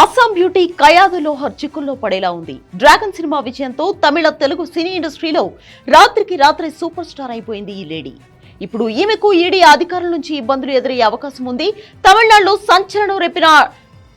Assam beauty Kayadu Lohar చిక్కుల్లో పడేలా ఉంది. డ్రాగన్ సినిమా విజయంతో తమిళ తెలుగు సినీ ఇండస్ట్రీలో రాత్రికి రాత్రి సూపర్ స్టార్ అయిపోయింది ఈ లేడీ. ఇప్పుడు ఈమెకు ఈడీ అధికారుల నుంచి ఇబ్బందులు ఎదురయ్యే అవకాశం ఉంది. తమిళనాడులో సంచలనం రేపిన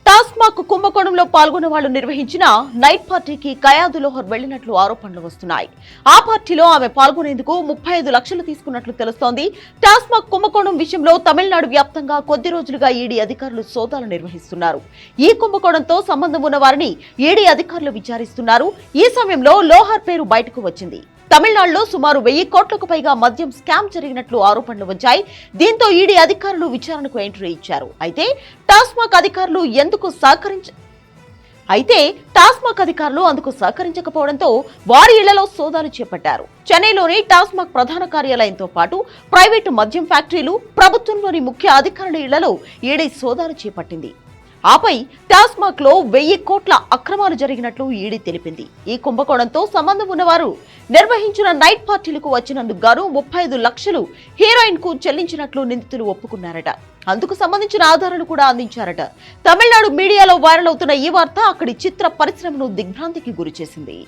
టాస్మాక్ కుంభకోణంలో పాల్గొన్న వాళ్ళు నిర్వహించిన నైట్ పార్టీకి కయాదు లోహర్ వెళ్ళినట్లు ఆరోపణలు వస్తున్నాయి. ఆ పార్టీలో ఆమె పాల్గొనేందుకు ముప్పై ఐదు లక్షలు తీసుకున్నట్లు తెలుస్తోంది. టాస్మాక్ కుంభకోణం విషయంలో తమిళనాడు వ్యాప్తంగా కొద్ది రోజులుగా ఈడీ అధికారులు సోదాలు నిర్వహిస్తున్నారు. ఈ కుంభకోణంతో సంబంధం ఉన్న వారిని ఈడీ అధికారులు విచారిస్తున్నారు. ఈ సమయంలో లోహర్ పేరు బయటకు వచ్చింది. తమిళనాడులో సుమారు వెయ్యి కోట్లకు పైగా మద్యం స్కామ్ జరిగినట్లు ఆరోపణలు వచ్చాయి. దీంతో ఈడీ అధికారులు విచారణకు ఎంట్రీ ఇచ్చారు. అయితే టాస్మాక్ అధికారులు ఎందుకు సహకరించ అయితే టాస్మాక్ అధికారులు అందుకు సహకరించకపోవడంతో వారి ఇళ్ళలో సోదాలు చేపట్టారు. చెన్నైలోని టాస్మాక్ ప్రధాన కార్యాలయంతో పాటు ప్రైవేటు మద్యం ఫ్యాక్టరీలు ప్రభుత్వంలోని ముఖ్య అధికారుల ఇళ్ళలో ఈడీ సోదాలు చేపట్టింది. ఆపై టాస్మాక్లో వెయ్యి కోట్ల అక్రమాలు జరిగినట్లు ఈడీ తెలిపింది. ఈ కుంభకోణంతో సంబంధం ఉన్నవారు నిర్వహించిన నైట్ పార్టీలకు వచ్చినందుకు గాను ముప్పై ఐదు లక్షలు హీరోయిన్కు చెల్లించినట్లు నిందితులు ఒప్పుకున్నారట. అందుకు సంబంధించిన ఆధారాలు కూడా అందించారట. తమిళనాడు మీడియాలో వైరల్ అవుతున్న ఈ వార్త అక్కడి చిత్ర పరిశ్రమను దిగ్భ్రాంతికి గురిచేసింది.